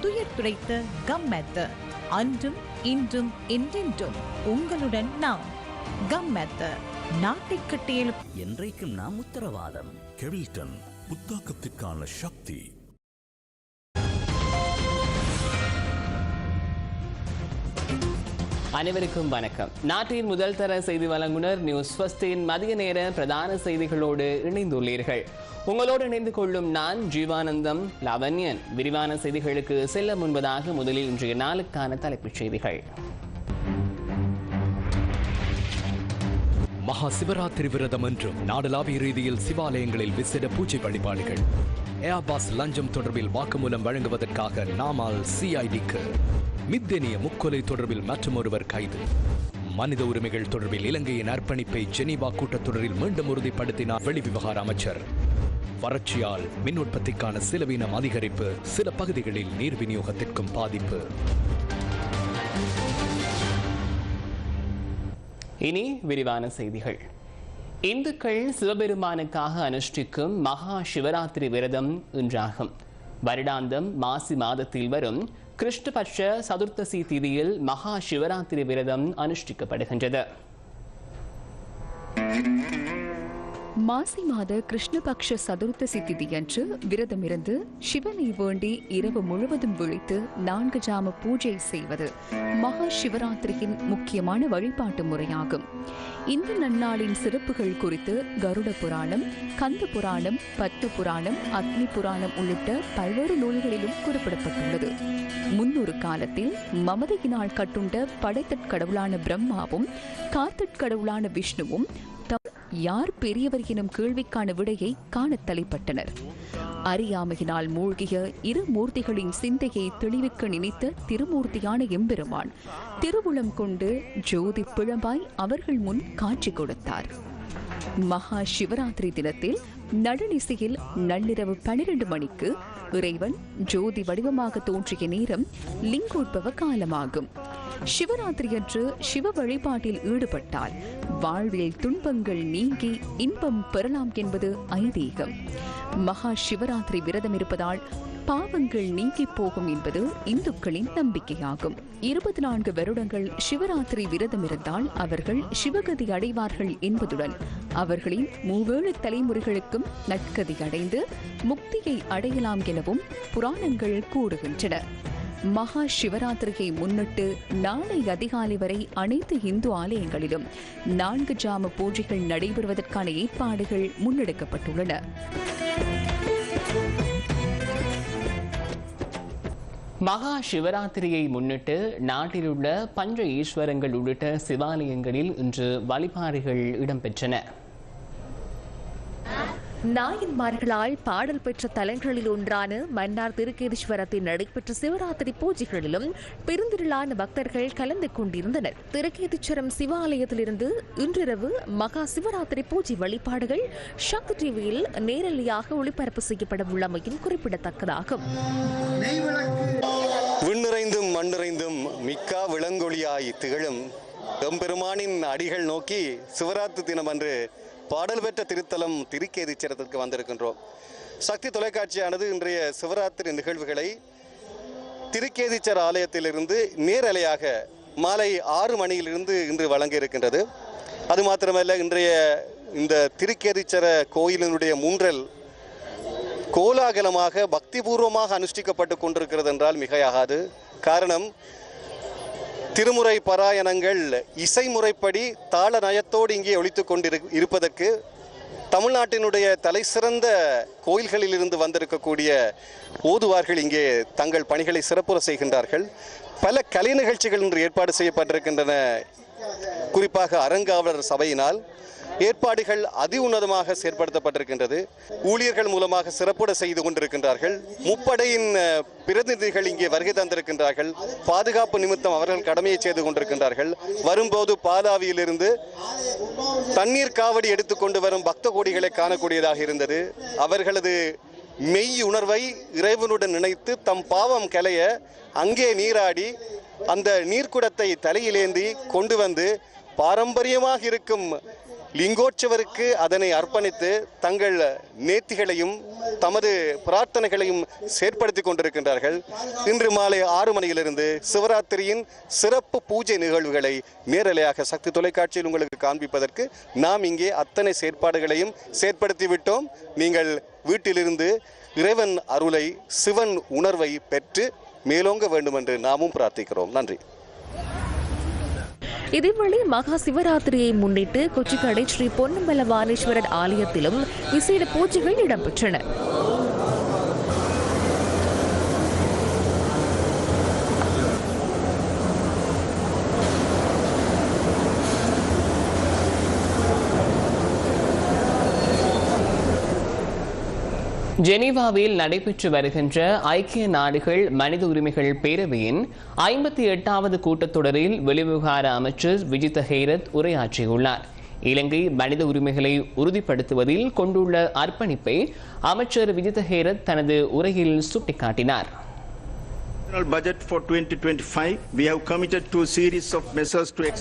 துயர் துடைத்த கம்மெத்த அன்றும் இன்றும் என்றென்றும் உங்களுடன் நாம். கம்மெத்த நாட்டை கட்டியெழு என்றைக்கும் நாம் உத்தரவாதம். கெவில்டன் புத்தாக்கத்திற்கான சக்தி. அனைவருக்கும் வணக்கம். நாட்டின் முதல் தர செய்தி வழங்குனர் நியூஸ் ஃபஸ்டின் மதிய நேர பிரதான செய்திகளோடு இணைந்துள்ளீர்கள். உங்களோடு இணைந்து கொள்ளும் நான் ஜீவானந்தம் லவன்யன் விரிவான செய்திகளுக்கு செல்ல முன்பதாக முதலில் இன்றைய நாளுக்கான தலைப்புச் செய்திகள். மகா சிவராத்திரி விரதம் என்றும் நாடளாவிய ரீதியில் சிவாலயங்களில் விசேட பூஜை வழிபாடுகள். ஏர்பாஸ் லஞ்சம் தொடர்பில் வாக்குமூலம் வழங்குவதற்காக நாமால் சிஐடிக்கு மித்தேனிய முக்கொலை தொடர்பில் மற்றும் ஒருவர் கைது. மனித உரிமைகள் தொடர்பில் இலங்கையின் அர்ப்பணிப்பை ஜெனீவா கூட்டத்தொடரில் மீண்டும் உறுதிப்படுத்தினார் வெளிவிவகார அமைச்சர். வறட்சியால் மின் உற்பத்திக்கான செலவீனம் அதிகரிப்பு சில பகுதிகளில் நீர் விநியோகத்திற்கும் பாதிப்பு. இனி விரிவான செய்திகள். இந்துக்கள் சிவபெருமானுக்காக அனுஷ்டிக்கும் மகா சிவராத்திரி விரதம் இன்றாகும். வருடாந்தம் மாசி மாதத்தில் வரும் கிருஷ்ணபட்ச சதுர்த்தசி திதியில் மகா சிவராத்திரி விரதம் அனுஷ்டிக்கப்படுகின்றது. மாசி மாத கிருஷ்ணபக்ஷ சதுர்த்தசி திதியன்று விரதமிருந்து சிவனை வேண்டி இரவு முழுவதும் விழித்து நான்கு ஜாம பூஜை செய்வது மகா சிவராத்திரியின் முக்கியமான வழிபாட்டு முறையாகும். இந்த நன்னாளின் சிறப்புகள் குறித்து கருட புராணம் கந்த புராணம் பத்து புராணம் அக்னி புராணம் உள்ளிட்ட பல்வேறு நூல்களிலும் குறிப்பிடப்பட்டுள்ளது. முன்னொரு காலத்தில் மமதையினால் கட்டுண்ட படைத்தற்கடவுளான பிரம்மாவும் காத்தற்கடவுளான விஷ்ணுவும் யார் பெரியவர் எனும் கேள்விக்கான விடையை காணத் தலைப்பட்டனர் அறியாமையினால் மூழ்கிய இரு மூர்த்திகளின் சிந்தையை தெளிவிக்க நினைத்த திருமூர்த்தியான எம்பெருமான் திருவுளம் கொண்டு ஜோதி பிழம்பாய் அவர்கள் முன் காட்சி கொடுத்தார். மகா சிவராத்திரி தினத்தில் நடுநிசையில் நள்ளிரவு பனிரெண்டு மணிக்கு இறைவன் ஜோதி வடிவமாக தோன்றிய நேரம் லிங்கோற்பவ காலமாகும். சிவராத்திரியன்று சிவ வழிபாட்டில் ஈடுபட்டால் வாழ்வில் துன்பங்கள் நீங்கி இன்பம் பெறலாம் என்பது ஐதீகம். மகா சிவராத்திரி விரதம் இருப்பதால் பாவங்கள் நீங்கி போகும் என்பது இந்துக்களின் நம்பிக்கையாகும். இருபத்தி நான்கு வருடங்கள் சிவராத்திரி விரதம் இருந்தால் அவர்கள் சிவகதி அடைவார்கள் என்பதுடன் அவர்களின் மூவேழு தலைமுறைகளுக்கும் நற்கதி அடைந்து முக்தியை அடையலாம் எனவும் புராணங்கள் கூறுகின்றன. மகா சிவராத்திரியை முன்னிட்டு நாளை அதிகாலை வரை அனைத்து இந்து ஆலயங்களிலும் நான்கு ஜாம பூஜைகள் நடைபெறுவதற்கான ஏற்பாடுகள் முன்னெடுக்கப்பட்டுள்ளன. மகா சிவராத்திரியை முன்னிட்டு நாட்டிலுள்ள பஞ்ச ஈஸ்வரங்கள் உள்ளிட்ட சிவாலயங்களில் இன்று வழிபாடுகள் இடம்பெற்றன. நாயன்மார்களால் பாடல் பெற்ற தலங்களில் ஒன்றான மன்னார் திருக்கேதீஸ்வரத்தில் நடைபெற்ற சிவராத்திரி பூஜைகளிலும் பெருந்திரளான பக்தர்கள் கலந்து கொண்டிருந்தனர். திருக்கேதீஸ்வரம் சிவாலயத்திலிருந்து இன்றிரவு மகா சிவராத்திரி பூஜை வழிபாடுகள் சக்தி டிவியில் நேரலையாக ஒளிபரப்பு செய்யப்பட உள்ளமையும் குறிப்பிடத்தக்கதாகும். விண்ணிறைந்தும் மண்ணிறைந்தும் மிக்கா விளங்கொழியாய் திகழும் எம்பெருமானின் அடிகள் நோக்கி சிவராத்திரி தினம் அன்று பாடல் பெற்ற திருத்தலம் திருக்கேதீச்சரத்திற்கு வந்திருக்கின்றோம். சக்தி தொலைக்காட்சியானது இன்றைய சிவராத்திரி நிகழ்வுகளை திருக்கேதீச்சர் ஆலயத்திலிருந்து நேரலையாக மாலை ஆறு மணியிலிருந்து இன்று வழங்க இருக்கின்றது அது மாத்திரமல்ல இன்றைய இந்த திருக்கேதீச்சர கோயிலினுடைய மூன்றல் கோலாகலமாக பக்திபூர்வமாக அனுஷ்டிக்கப்பட்டு கொண்டிருக்கிறது என்றால் மிகையாகாது. காரணம் திருமுறை பாராயணங்கள் இசை முறைப்படி தாள நயத்தோடு இங்கே ஒழித்து கொண்டிரு இருப்பதற்கு தமிழ்நாட்டினுடைய தலைசிறந்த கோயில்களிலிருந்து வந்திருக்கக்கூடிய ஓதுவார்கள் இங்கே தங்கள் பணிகளை சிறப்புற செய்கின்றார்கள். பல கலை நிகழ்ச்சிகள் இன்று ஏற்பாடு செய்யப்பட்டிருக்கின்றன. குறிப்பாக அறங்காவலர் சபையினால் ஏற்பாடுகள் அதி உன்னதமாக செயற்படுத்தப்பட்டிருக்கின்றது. ஊழியர்கள் மூலமாக சிறப்புட செய்து கொண்டிருக்கின்றார்கள். முப்படையின் பிரதிநிதிகள் இங்கே வருகை தந்திருக்கின்றார்கள். பாதுகாப்பு நிமித்தம் அவர்கள் கடமையை செய்து கொண்டிருக்கின்றார்கள். வரும்போது பாலாவியிலிருந்து தண்ணீர் காவடி எடுத்துக்கொண்டு வரும் பக்த கோடிகளை காணக்கூடியதாக இருந்தது. அவர்களது மெய் உணர்வை இறைவனுடன் நினைத்து தம் பாவம் கலைய அங்கே நீராடி அந்த நீர்க்குடத்தை தலையிலேந்தி கொண்டு வந்து பாரம்பரியமாக இருக்கும் லிங்கோற்சவருக்கு அதனை அர்ப்பணித்து தங்கள் நேர்த்திகளையும் தமது பிரார்த்தனைகளையும் செயற்படுத்திக் கொண்டிருக்கின்றார்கள். இன்று மாலை ஆறு மணியிலிருந்து சிவராத்திரியின் சிறப்பு பூஜை நிகழ்வுகளை நேரலையாக சக்தி தொலைக்காட்சியில் உங்களுக்கு காண்பிப்பதற்கு நாம் இங்கே அத்தனை செயற்பாடுகளையும் செயற்படுத்தி விட்டோம் நீங்கள் வீட்டிலிருந்து இறைவன் அருளை சிவன் உணர்வை பெற்று மேலோங்க வேண்டும் என்று நாமும் பிரார்த்திக்கிறோம். நன்றி. இதேவேளை மகா சிவராத்திரியை முன்னிட்டு கொச்சிக்கடை ஸ்ரீ பொன்னம்பல வாணேஸ்வரர் ஆலயத்திலும் விசேட பூஜைகள் இடம்பெற்றன. ஜெனீவாவில் நடைபெற்று வருகின்ற ஐக்கிய நாடுகள் மனித உரிமைகள் பேரவையின் ஐம்பத்தி எட்டாவது கூட்டத்தொடரில் வெளிவிவகார அமைச்சர் விஜித ஹேரத் உரையாற்றியுள்ளார். இலங்கை மனித உரிமைகளை உறுதிப்படுத்துவதில் கொண்டுள்ள அர்ப்பணிப்பை அமைச்சர் விஜித ஹேரத் தனது உரையில் சுட்டிக்காட்டினார்.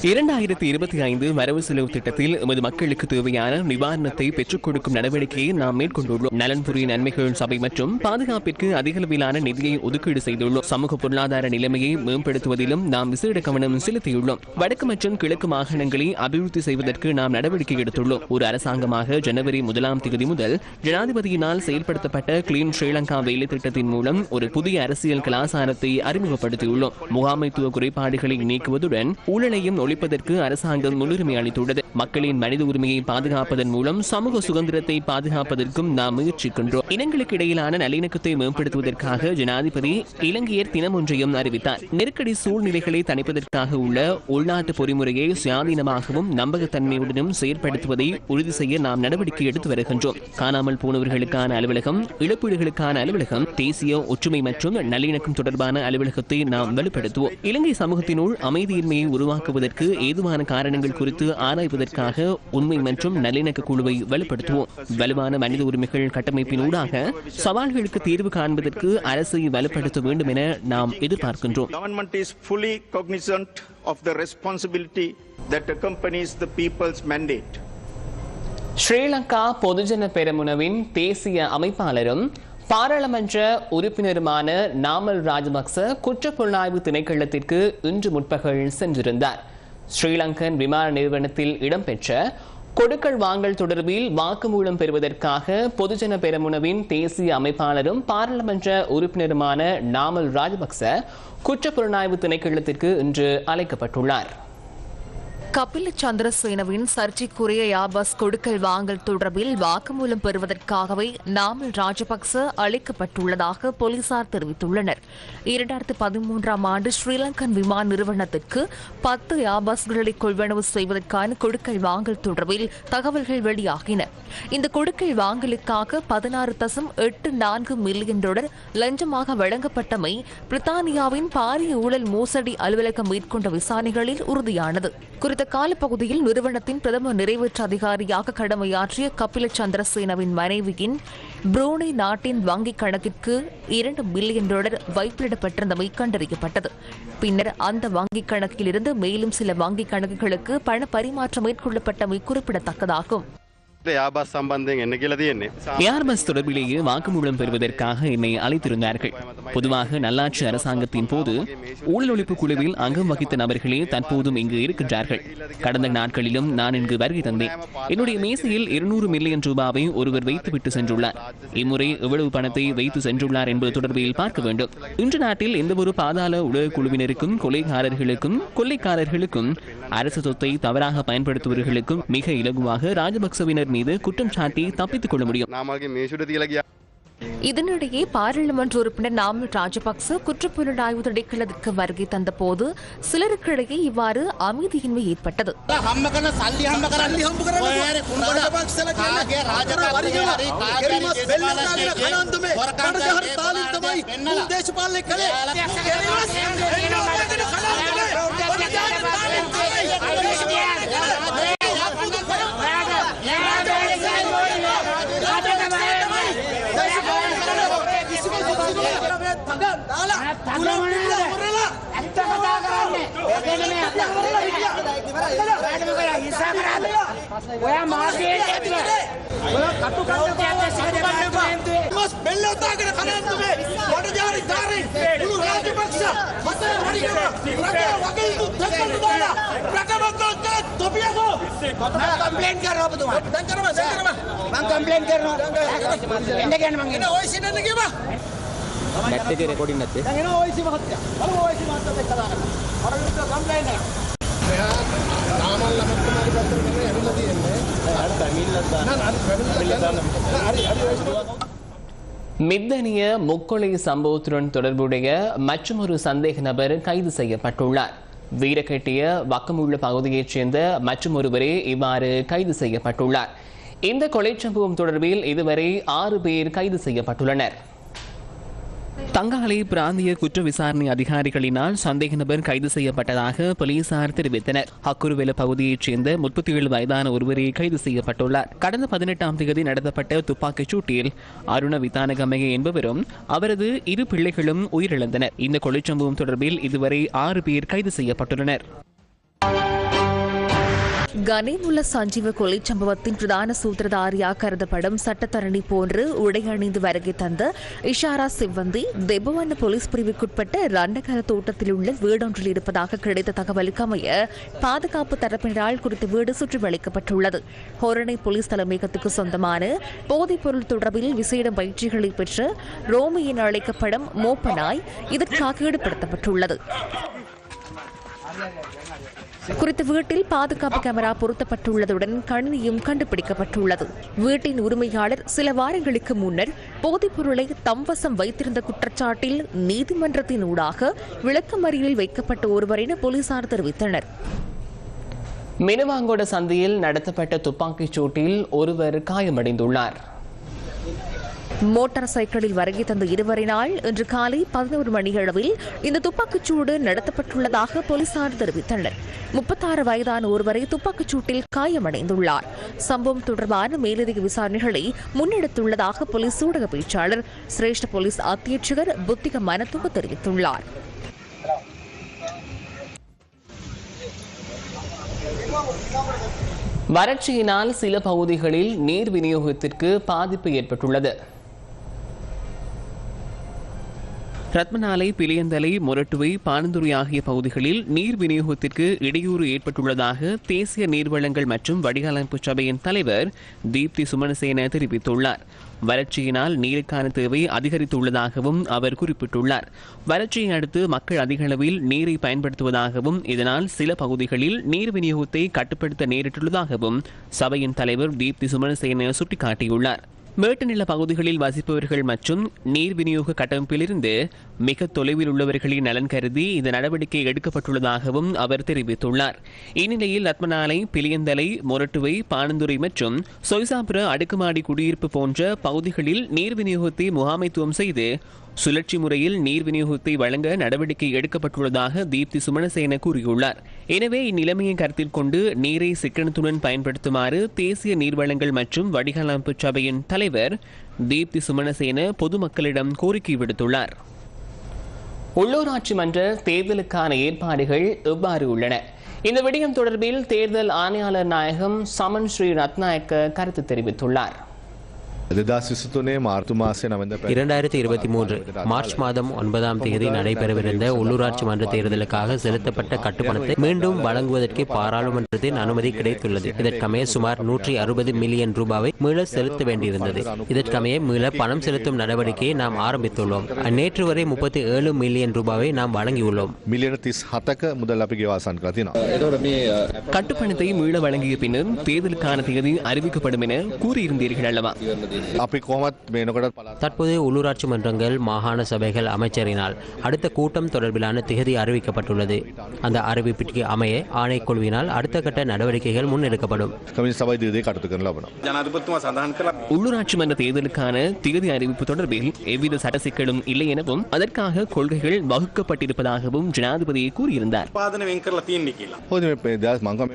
இரண்டாயிரத்தி இருபத்தி ஐந்து வரவு செலவு திட்டத்தில் எமது மக்களுக்கு தேவையான நிவாரணத்தை பெற்றுக் கொடுக்கும் நடவடிக்கையை நாம் மேற்கொண்டுள்ளோம். நலன்புரி நன்மைகள் சபை மற்றும் பாதுகாப்பிற்கு அதிகளவிலான நிதியை ஒதுக்கீடு செய்துள்ளோம். சமூக பொருளாதார நிலைமையை மேம்படுத்துவதிலும் நாம் விசேட கவனம் செலுத்தியுள்ளோம். வடக்கு மற்றும் கிழக்கு மாகாணங்களை அபிவிருத்தி செய்வதற்கு நாம் நடவடிக்கை எடுத்துள்ளோம். ஒரு அரசாங்கமாக ஜனவரி முதலாம் தேதி முதல் ஜனாதிபதியினால் செயல்படுத்தப்பட்ட கிளீன் ஸ்ரீலங்கா வேலை திட்டத்தின் மூலம் ஒரு புதிய அரசியல் திட்டத்தை அறிமுகப்படுத்தியுள்ளோம். முகாமைத்துவ குறைபாடுகளை நீக்குவதுடன் ஊழலையும் ஒழிப்பதற்கு அரசாங்கம் முன்னுரிமை அளித்துள்ளது. மக்களின் மனித உரிமையை பாதுகாப்பதன் மூலம் சமூக சுதந்திரத்தை பாதுகாப்பதற்கும் நாம் முயற்சிக்கின்றோம். இனங்களுக்கு இடையிலான நல்லிணக்கத்தை மேம்படுத்துவதற்காக ஜனாதிபதி இலங்கையர் தினம் ஒன்றையும் அறிவித்தார். நெருக்கடி சூழ்நிலைகளை தணிப்பதற்காக உள்ள உள்நாட்டு பொறிமுறையை சுயாதீனமாகவும் நம்பகத்தன்மையுடனும் செயற்படுத்துவதை உறுதி செய்ய நாம் நடவடிக்கை எடுத்து வருகின்றோம். காணாமல் போனவர்களுக்கான அலுவலகம் இழப்பீடுகளுக்கான அலுவலகம் தேசிய ஒற்றுமை மற்றும் நல்லிணக்கம் தொடர்பான அலுவலகத்தை நாம் வலுப்படுத்துவோம். இலங்கை சமூகத்தினுள் அமைதியின்மையை உருவாக்குவதற்கு ஏதுவான காரணங்கள் குறித்து ஆராய்வதற்காக உண்மை மற்றும் நல்லிணக்க குழுவை வலுப்படுத்துவோம். வலுவான மனித உரிமைகள் கட்டமைப்பினூடாக சவால்களுக்கு தீர்வு காண்பதற்கு அரசை வலுப்படுத்த வேண்டும் என நாம் எதிர்பார்க்கின்றோம். Government is fully cognizant of the responsibility that accompanies the people's mandate. Sri Lanka பொதுஜன பெரமுனவின் தேசிய அமைப்பாளரும் பாராளுமன்ற உறுப்பினருமான நாமல் ராஜபக்ச குற்றப்புலனாய்வு திணைக்களத்திற்கு இன்று முற்பகல் சென்றிருந்தார். ஸ்ரீலங்கன் விமான நிறுவனத்தில் இடம்பெற்ற கொடுக்கல் வாங்கல் தொடர்பில் வாக்குமூலம் பெறுவதற்காக பொதுஜன பெரமுனவின் தேசிய அமைப்பாளரும் பாராளுமன்ற உறுப்பினருமான நாமல் ராஜபக்ச குற்றப்புலனாய்வு திணைக்களத்திற்கு இன்று அழைக்கப்பட்டுள்ளார். கபில சந்திரசேனவின் சர்ச்சைக்குரிய யாபாஸ் கொடுக்கல் வாங்கல் தொடர்பில் வாக்குமூலம் பெறுவதற்காகவே நாமல் ராஜபக்ச அழைக்கப்பட்டுள்ளதாக போலீசார் தெரிவித்துள்ளனர். இரண்டாயிரத்து பதிமூன்றாம் ஆண்டு ஸ்ரீலங்கன் விமான நிறுவனத்திற்கு பத்து யாபாஸ்களை கொள்வனவு செய்வதற்கான கொடுக்கல் வாங்கல் தொடர்பில் தகவல்கள் வெளியாகின. இந்த கொடுக்கல் வாங்கலுக்காக பதினாறு தசம் எட்டு நான்கு மில்லியன் டாலர் லஞ்சமாக வழங்கப்பட்டமை பிரித்தானியாவின் பாரிய ஊழல் மோசடி அலுவலகம் மேற்கொண்ட விசாரணைகளில் உறுதியானது. குறித்த காலப்பகுதியில் நிறுவனத்தின் பிரதம நிறைவேற்று அதிகாரியாக கடமையாற்றிய கபில சந்திரசேனவின் மனைவியின் புரூனை நாட்டின் வங்கிக் கணக்கிற்கு இரண்டு மில்லியன் டாலர் வைப்பிடப்பட்டிருந்தமை கண்டறியப்பட்டது. பின்னர் அந்த வங்கிக் கணக்கிலிருந்து மேலும் சில வங்கிக் கணக்குகளுக்கு பண பரிமாற்றம் மேற்கொள்ளப்பட்டமை குறிப்பிடத்தக்கதாகும். ஏர்பஸ் தொடர்பிலேயே வாக்குமூலம் பெறுவதற்காக என்னை அழைத்திருந்தார்கள். பொதுவாக நல்லாட்சி அரசாங்கத்தின் போது ஊழலொழிப்பு குழுவில் அங்கம் வகித்த நபர்களே தற்போதும் இங்கு இருக்கின்றார்கள். கடந்த நாட்களிலும் நான் இங்கு வருகை தந்தேன். என்னுடைய மேசையில் இருநூறு மில்லியன் ரூபாவை ஒருவர் வைத்துவிட்டு சென்றுள்ளார். இம்முறை எவ்வளவு பணத்தை வைத்து சென்றுள்ளார் என்பது தொடர்பில் பார்க்க வேண்டும். இன்று நாட்டில் எந்த ஒரு பாதாள உலக குழுவினருக்கும் கொலைகாரர்களுக்கும் கொள்ளைக்காரர்களுக்கும் அரசு சொத்தை தவறாக பயன்படுத்துவர்களுக்கும் மிக இலகுவாக ராஜபக்சவினர் மீது குற்றம் சாட்டி தப்பித்துக் கொள்ள முடியும். இதனிடையே பாராளுமன்ற உறுப்பினர் நாமல் ராஜபக்ச குற்றப்புலனாய்வு திணைக்களத்திற்கு வருகை தந்தபோது சிலருக்கிடையே இவ்வாறு அமைதியின்மை ஏற்பட்டது. දාලා ඇත්ත කතා කරන්නේ ඔයා මාගේ කටු කටු බෙල්ල උදාගෙන කනන්තුමේ වඩජාරි ධාරි මුළු රාජපක්ෂ මතේ වඩිගෙන රටේ වගේතු දෙකක් දාලා ප්‍රකමකෝක තොපියකෝ මම කම්ප්ලේන් කරනවා ඔබතුමා දැන් කරනවා දැන් කරනවා මම කම්ප්ලේන් කරනවා එන්න ගියන්න මං එන්න ඔය සිටින්න ගියපා மித்தனிய முக்கொலை சம்பவத்துடன் தொடர்புடைய மற்றொரு சந்தேக நபர் கைது செய்யப்பட்டுள்ளார் வீரக்கட்டிய வக்கமுள்ள பகுதியைச் சேர்ந்த மற்றொருவரே இவ்வாறு கைது செய்யப்பட்டுள்ளார் இந்த கொலை சம்பவம் தொடர்பில் இதுவரை ஆறு பேர் கைது செய்யப்பட்டுள்ளனர் தங்காலை பிராந்திய குற்ற விசாரணை அதிகாரிகளினால் சந்தேக நபர் கைது செய்யப்பட்டதாக போலீசார் தெரிவித்தனர். ஹக்குருவெல பகுதியைச் சேர்ந்த முப்பத்தி ஏழு வயதான ஒருவரே கைது செய்யப்பட்டுள்ளார். கடந்த பதினெட்டாம் தேதி நடத்தப்பட்ட துப்பாக்கிச் சூட்டில் அருண விதானகமய என்பவரும் அவரது இரு பிள்ளைகளும் உயிரிழந்தனர். இந்த கொலைச்சம்பவம் தொடர்பில் இதுவரை ஆறு பேர் கைது செய்யப்பட்டுள்ளனர். கனேமுல்ல சஞ்சீவ கொலை சம்பவத்தின் பிரதான சூத்திரதாரியாக கருதப்படும் சட்டத்தரணி போன்று உடை அணிந்து வருகை தந்த இஷாரா சிவந்தி தெபவன போலீஸ் பிரிவுக்குட்பட்ட ரண்டகர தோட்டத்தில் உள்ள வீடொன்றில் இருப்பதாக கிடைத்த தகவலுக்கு அமைய பாதுகாப்பு தரப்பினரால் குறித்த வீடு சுற்றி வளைக்கப்பட்டுள்ளது ஹொரணை போலீஸ் தலைமையகத்துக்கு சொந்தமான போதைப்பொருள் தொடர்பில் விசேட பயிற்சிகளை பெற்ற ரோமி என அழைக்கப்படும் மோப்பனாய் இதற்காக ஈடுபடுத்தப்பட்டுள்ளது. குறித்த வீட்டில் பாதுகாப்பு கேமரா பொருத்தப்பட்டுள்ளதுடன் கணினியும் கண்டுபிடிக்கப்பட்டுள்ளது. வீட்டின் உரிமையாளர் சில வாரங்களுக்கு முன்னர் போதைப் பொருளை தம்வசம் வைத்திருந்த குற்றச்சாட்டில் நீதிமன்றத்தின் ஊடாக விளக்கமறியலில் வைக்கப்பட்ட ஒருவர் என போலீசார் தெரிவித்தனர். மினுவாங்கோட சந்தையில் நடத்தப்பட்ட துப்பாக்கிச் சூட்டில் ஒருவர் காயமடைந்துள்ளார். மோட்டார் சைக்கிளில் வருகை தந்த இருவரினால் இன்று காலை பதினோரு மணியளவில் இந்த துப்பாக்கிச்சூடு நடத்தப்பட்டுள்ளதாக போலீசார் தெரிவித்தனர். முப்பத்தாறு வயதான ஒருவரை துப்பாக்கிச்சூட்டில் காயமடைந்துள்ளார். சம்பவம் தொடர்பான மேலதிக விசாரணைகளை முன்னெடுத்துள்ளதாக போலீஸ் ஊடக பேச்சாளர் சிரேஷ்ட போலீஸ் அத்தியட்சகர் புத்திக மனத்துவ தெரிவித்துள்ளார். வறட்சியினால் சில பகுதிகளில் நீர் விநியோகத்திற்கு பாதிப்பு ஏற்பட்டுள்ளது. ரத்மநாலை பிளியந்தலை மொரட்டுவை பானந்துறை ஆகிய பகுதிகளில் நீர் விநியோகத்திற்கு இடையூறு ஏற்பட்டுள்ளதாக தேசிய நீர்வளங்கள் மற்றும் வடிகாலமைப்பு சபையின் தலைவர் தீப்தி சுமனசேன தெரிவித்துள்ளார். வறட்சியினால் நீருக்கான தேவை அதிகரித்துள்ளதாகவும் அவர் குறிப்பிட்டுள்ளார். வறட்சியை அடுத்து மக்கள் அதிக அளவில் நீரை பயன்படுத்துவதாகவும் இதனால் சில பகுதிகளில் நீர் விநியோகத்தை கட்டுப்படுத்த நேரிட்டுள்ளதாகவும் சபையின் தலைவர் தீப்தி சுமனசேன சுட்டிக்காட்டியுள்ளார். மேட்டுநில பகுதிகளில் வசிப்பவர்கள் மற்றும் நீர் விநியோக கட்டமைப்பிலிருந்து மிக தொலைவில் உள்ளவர்களின் நலன் கருதி இந்த நடவடிக்கை எடுக்கப்பட்டுள்ளதாகவும் அவர் தெரிவித்துள்ளார். இந்நிலையில் ரத்மநாலை பிளியந்தலை மொரட்டுவை பானந்துறை மற்றும் சொய்சாபுர அடுக்குமாடி குடியிருப்பு போன்ற பகுதிகளில் நீர் விநியோகத்தை முகாமைத்துவம் செய்து சுழற்சி முறையில் நீர் விநியோகத்தை வழங்க நடவடிக்கை எடுக்கப்பட்டுள்ளதாக தீப்தி சுமணசேன கூறியுள்ளார். எனவே இந்நிலைமையை கருத்தில் கொண்டு நீரை சிக்கனத்துடன் பயன்படுத்துமாறு தேசிய நீர்வளங்கள் மற்றும் வடிகாலமைப்பு சபையின் தலைவர் தீப்தி சுமணசேன பொதுமக்களிடம் கோரிக்கை விடுத்துள்ளார். உள்ளூராட்சி மன்ற தேர்தலுக்கான ஏற்பாடுகள் எவ்வாறு உள்ளன? இந்த விடயம் தொடர்பில் தேர்தல் ஆணையாளர் நாயகம் சமன் ஸ்ரீ ரத்நாயக்க கருத்து தெரிவித்துள்ளார். இரண்டாயிரத்தி இருபத்தி மூன்று மார்ச் மாதம் ஒன்பதாம் தேதி நடைபெறவிருந்த உள்ளூராட்சி மன்ற தேர்தலுக்காக செலுத்தப்பட்ட கட்டுப்பணத்தை மீண்டும் வழங்குவதற்கு பாராளுமன்றத்தின் அனுமதி கிடைத்துள்ளது. இதற்கமைய சுமார் நூற்றி அறுபது மில்லியன் ரூபாவை மீள செலுத்த வேண்டியிருந்தது. இதற்கமைய மீள பணம் செலுத்தும் நடவடிக்கையை நாம் ஆரம்பித்துள்ளோம். நேற்று வரை முப்பத்தி ஏழு மில்லியன் ரூபாவை நாம் வழங்கியுள்ளோம். கட்டுப்பணத்தை மீள வழங்கிய பின்னர் தேர்தலுக்கான தேதி அறிவிக்கப்படும் என கூறியிருந்தீர்கள் அல்லவா? தற்போது உள்ளூராட்சி மன்றங்கள் மாகாண சபைகள் அமைச்சரினால் அடுத்த கூட்டம் தொடர்பிலான திகதி அறிவிக்கப்பட்டுள்ளது. அந்த அறிவிப்பிற்கு அமைய ஆணைக்குழுவினால் அடுத்த கட்ட நடவடிக்கைகள் முன்னெடுக்கப்படும். உள்ளூராட்சி மன்ற தேர்தலுக்கான தேதி அறிவிப்பு தொடர்பில் எவ்வித சட்ட சிக்கலும் இல்லை எனவும் அதற்காக கொள்கைகள் வகுக்கப்பட்டிருப்பதாகவும் ஜனாதிபதி கூறியிருந்தார்.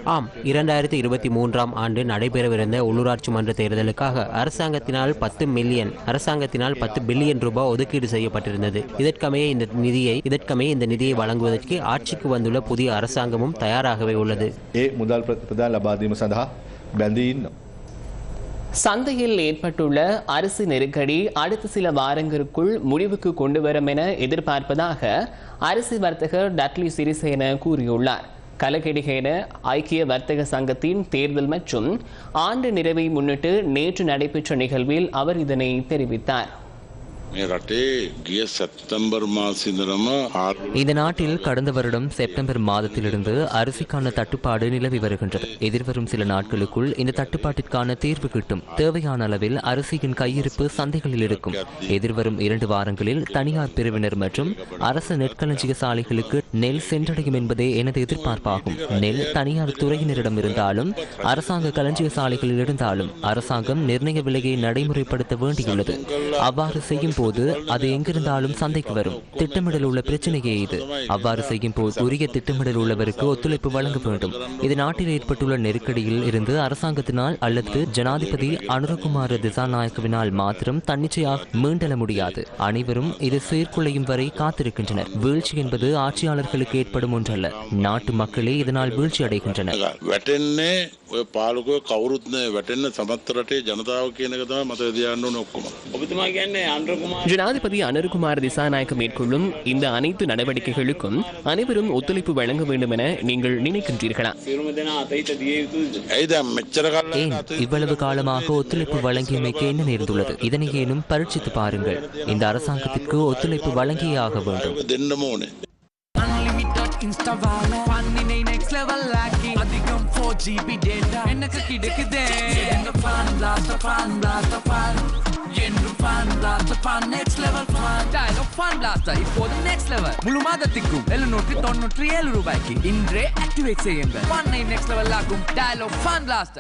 ஆம் இரண்டாயிரத்தி இருபத்தி மூன்றாம் ஆண்டு நடைபெறவிருந்த உள்ளூராட்சி மன்ற தேர்தலுக்காக அரசாங்கத்தின் அரசாங்கத்தினால் பத்து மில்லியன் அரசாங்கத்தினால் பத்து பில்லியன் ரூபாய் ஒதுக்கீடு செய்யப்பட்டிருந்தது. இதற்கமைய இந்த நிதியை இதற்கமைய இந்த நிதியை வழங்குவதற்கு ஆட்சிக்கு வந்துள்ள புதிய அரசாங்கமும் தயாராகவே உள்ளது. சந்தையில் ஏற்பட்டுள்ள அரிசி நெருக்கடி அடுத்த சில வாரங்களுக்குள் முடிவுக்கு கொண்டு வரும் என எதிர்பார்ப்பதாக அரிசி வர்த்தகர் டட்லி சிறிசேன கூறியுள்ளார். கலக்கெடுகேன ஐக்கிய வர்த்தக சங்கத்தின் தேர்தல் மற்றும் ஆண்டு நிறைவை முன்னிட்டு நேற்று நடைபெற்ற நிகழ்வில் அவர் இதனை தெரிவித்தார். இந்த நாட்டில் கடந்த வருடம் செப்டம்பர் மாதத்திலிருந்து அரிசிக்கான தட்டுப்பாடு நிலவி வருகின்றது. எதிர்வரும் சில நாட்களுக்குள் இந்த தட்டுப்பாட்டிற்கான தீர்வு கிட்டும். தேவையான அளவில் அரிசியின் கையிருப்பு சந்தைகளில் இருக்கும். எதிர்வரும் இரண்டு வாரங்களில் தனியார் பிரிவினர் மற்றும் அரசு நெற்களஞ்சிய சாலைகளுக்கு நெல் சென்றடையும் என்பதே எனது எதிர்பார்ப்பாகும். நெல் தனியார் துறையினரிடம் இருந்தாலும் அரசாங்க களஞ்சிய சாலைகளில் இருந்தாலும் அரசாங்கம் நிர்ணய விலையை நடைமுறைப்படுத்த வேண்டியுள்ளது. அவ்வாறு செய்யும் போது அது எங்கிருந்தாலும் சந்தைக்கு வரும். திட்டமிடல் உள்ள பிரச்சனையே இது. அவ்வாறு செய்யும் போது உரிய திட்டமிடல் உள்ளவருக்கு ஒத்துழைப்பு வழங்க வேண்டும். இது நாட்டில் ஏற்பட்டுள்ள நெருக்கடியில் இருந்து அரசாங்கத்தினால் அல்லது ஜனாதிபதி அனுரகுமார திசாநாயக்கவினால் மாத்திரம் தன்னிச்சையாக மீண்டெழ முடியாது. அனைவரும் இது சீர்குலையும் வரை காத்திருக்கின்றனர். வீழ்ச்சி என்பது ஆட்சியாளர்களுக்கு ஏற்படும் ஒன்றல்ல. நாட்டு மக்களே இதனால் வீழ்ச்சி அடைகின்றனர் වැටෙන්නේ ඔය පාලකය කවුරුත්න වැටෙන්න සමත්තරටේ ජනතාව කියනක තම මත දයන්න ඔක්කොම. ඔබතුමා කියන්නේ අන්ද්‍රකුමාර ஜனாதிபதி அனுர்குமார் திசாநாயக்க மேற்கொள்ளும் இந்த அனைத்து நடவடிக்கைகளுக்கும் அனைவரும் ஒத்துழைப்பு வழங்க வேண்டும் என நீங்கள் நினைக்கின்றீர்களா සිරුම දෙනා අතහිත දිය යුතුද. ඇයිද මෙච්චර කල්ල ஏன் இவ்வளவு காலமாக ஒத்துழைப்பு வழங்கியமைக்கு என்ன நேர்ந்துள்ளது இதனை ஏனும் பரீட்சித்து பாருங்கள் இந்த அரசாங்கத்திற்கு ஒத்துழைப்பு வழங்கியே ஆக வேண்டும் දෙන්නම ඕනේ. இன்ஸ்டாவால பண்ணினை நெக்ஸ்ட் லெவல் ஆக்கி அதிகம் 4GB டேட்டா எனக்கு கிடைக்குதே என்ன fun blast fun blast fun என்றும் fun blast fun next level fun Dialog fun blast இப்போது நெக்ஸ்ட் லெவல் முழு மாதத்திற்கும் எழுநூற்றி தொண்ணூற்றி ஏழு ரூபாய்க்கு இன்றே ஆக்டிவேட் செய்யுங்கள் ஃபன்னை நெக்ஸ்ட் லெவல் ஆக்கும் டயலாக் ஃபன் பிளாஸ்ட்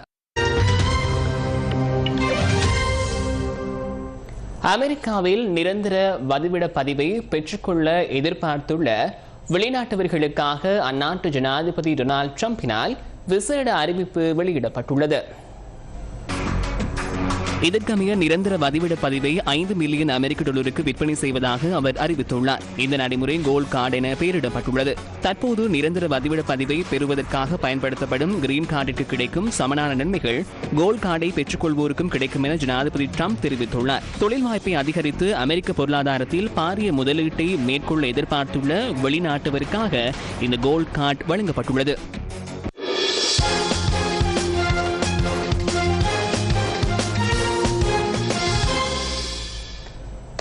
அமெரிக்காவில் நிரந்தர வதிவிட பதிவை பெற்றுக்கொள்ள எதிர்பார்த்துள்ள வெளிநாட்டவர்களுக்காக அந்நாட்டு ஜனாதிபதி டொனால்ட் ட்ரம்பினால் விசேட அறிவிப்பு வெளியிடப்பட்டுள்ளது. இதற்கமைய நிரந்தர வதிவிட பதிவை ஐந்து மில்லியன் அமெரிக்க டாலருக்கு விற்பனை செய்வதாக அவர் அறிவித்துள்ளார். இந்த நடைமுறை கோல்ட் கார்டு என பெயரிடப்பட்டுள்ளது. தற்போது நிரந்தர வதிவிட பதிவை பெறுவதற்காக பயன்படுத்தப்படும் கிரீன் கார்டிற்கு கிடைக்கும் சமனான நன்மைகள் கோல்ட் கார்டை பெற்றுக்கொள்வோருக்கும் கிடைக்கும் என ஜனாதிபதி ட்ரம்ப் தெரிவித்துள்ளார். தொழில் வாய்ப்பை அதிகரித்து அமெரிக்க பொருளாதாரத்தில் பாரிய முதலீட்டை மேற்கொள்ள எதிர்பார்த்துள்ள வெளிநாட்டவருக்காக இந்த கோல்ட் கார்டு வழங்கப்பட்டுள்ளது.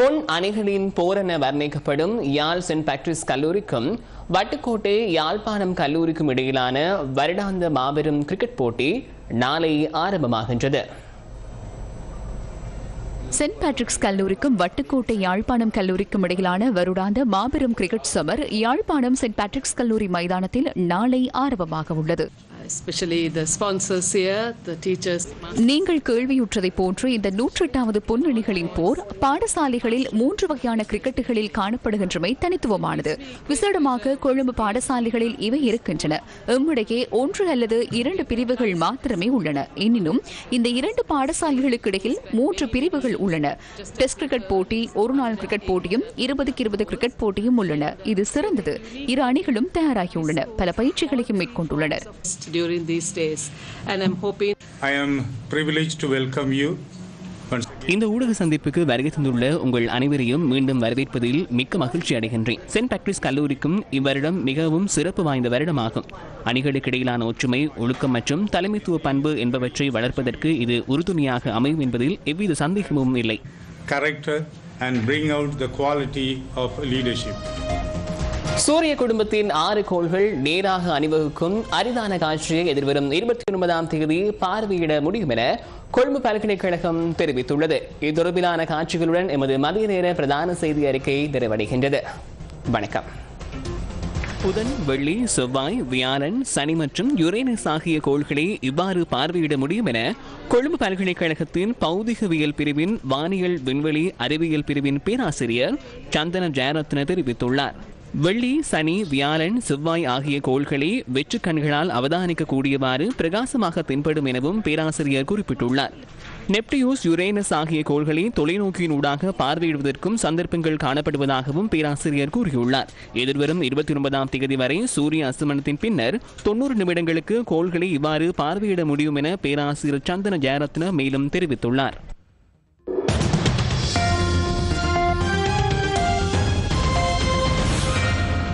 பொன் அணிகளின் போரென வர்ணிக்கப்படும் யாழ் சென்ட் பேட்ரிஸ் கல்லூரிக்கும் வட்டுக்கோட்டை யாழ்ப்பாணம் கல்லூரிக்கும் இடையிலான வருடாந்த மாபெரும் கிரிக்கெட் போட்டி நாளை ஆரம்பமாகின்றது. சென்ட் பேட்ரிக்ஸ் கல்லூரிக்கும் வட்டுக்கோட்டை யாழ்ப்பாணம் கல்லூரிக்கும் இடையிலான வருடாந்த மாபெரும் கிரிக்கெட் சமர் யாழ்ப்பாணம் சென்ட் பேட்ரிக்ஸ் கல்லூரி மைதானத்தில் நாளை ஆரம்பமாக உள்ளது நீங்கள் கேள்வியுற்றதைப் போன்று இந்த நூற்றெட்டாவது பொன்னணிகளின் போர் பாடசாலைகளில் மூன்று வகையான கிரிக்கெட்டுகளில் காணப்படுகின்றமை தனித்துவமானது. விசேடமாக கொழும்பு பாடசாலைகளில் இவை இருக்கின்றன. எம்மிடையே ஒன்று அல்லது இரண்டு பிரிவுகள் மாத்திரமே உள்ளன. எனினும் இந்த இரண்டு பாடசாலைகளுக்கு இடையில் மூன்று பிரிவுகள் உள்ளன. டெஸ்ட் கிரிக்கெட் போட்டி ஒருநாள் கிரிக்கெட் போட்டியும் இருபதுக்கு இருபது கிரிக்கெட் போட்டியும் உள்ளன. இது சிறந்தது. இரு அணிகளும் தயாராகியுள்ளன பல பயிற்சிகளையும் மேற்கொண்டுள்ளனர். During these days. And I'm hoping I am privileged to welcome you. இந்த ஊடக சந்திப்புக்கு வருகை தந்துள்ள உங்கள் அனைவரையும் மீண்டும் வரவேற்பதில் மிக்க மகிழ்ச்சி அடைகின்றேன் சென்ட் பேட்ரிஸ் கல்லூரிக்கும் இவ்வருடம் மிகவும் சிறப்பு வாய்ந்த வருடமாகும் அணிகளுக்கு இடையிலான ஒற்றுமை ஒழுக்கம் மற்றும் தலைமைத்துவ பண்பு என்பவற்றை வளர்ப்பதற்கு இது உறுதுணையாக அமையும் என்பதில் எவ்வித சந்தேகமும் இல்லை Character and bring out the quality of leadership. சூரிய குடும்பத்தின் ஆறு கோள்கள் நேராக அணிவகுக்கும் அரிதான காட்சியை எதிர்வரும் இருபத்தி ஒன்பதாம் தேதி பார்வையிட முடியும் என கொழும்பு பல்கலைக்கழகம் தெரிவித்துள்ளது. இது தொடர்பிலான காட்சிகளுடன் எமது மதிய நேர பிரதான செய்தி அறிக்கை நிறைவடைகின்றது. வணக்கம். புதன் வெள்ளி செவ்வாய் வியாழன் சனி மற்றும் யுரேனஸ் ஆகிய கோள்களை இவ்வாறு பார்வையிட முடியும் என கொழும்பு பல்கலைக்கழகத்தின் பௌதிகவியல் பிரிவின் வானியல் விண்வெளி அறிவியல் பிரிவின் பேராசிரியர் சந்தன ஜெயரத்ன தெரிவித்துள்ளார். வெள்ளி சனி வியாழன் செவ்வாய் ஆகிய கோள்களை வெற்று கண்களால் அவதானிக்க கூடியவாறு பிரகாசமாக தென்படும் எனவும் பேராசிரியர் குறிப்பிட்டுள்ளார். நெப்டியூஸ் யுரேனஸ் ஆகிய கோள்களை தொலைநோக்கியினூடாக பார்வையிடுவதற்கும் சந்தர்ப்பங்கள் காணப்படுவதாகவும் பேராசிரியர் கூறியுள்ளார். எதிர்வரும் இருபத்தி ஒன்பதாம் தேதி வரை சூரிய அஸ்தமனத்தின் பின்னர் தொண்ணூறு நிமிடங்களுக்கு கோள்களை இவ்வாறு பார்வையிட முடியும் என பேராசிரியர் சந்தன ஜெயரத்ன மேலும் தெரிவித்துள்ளார்.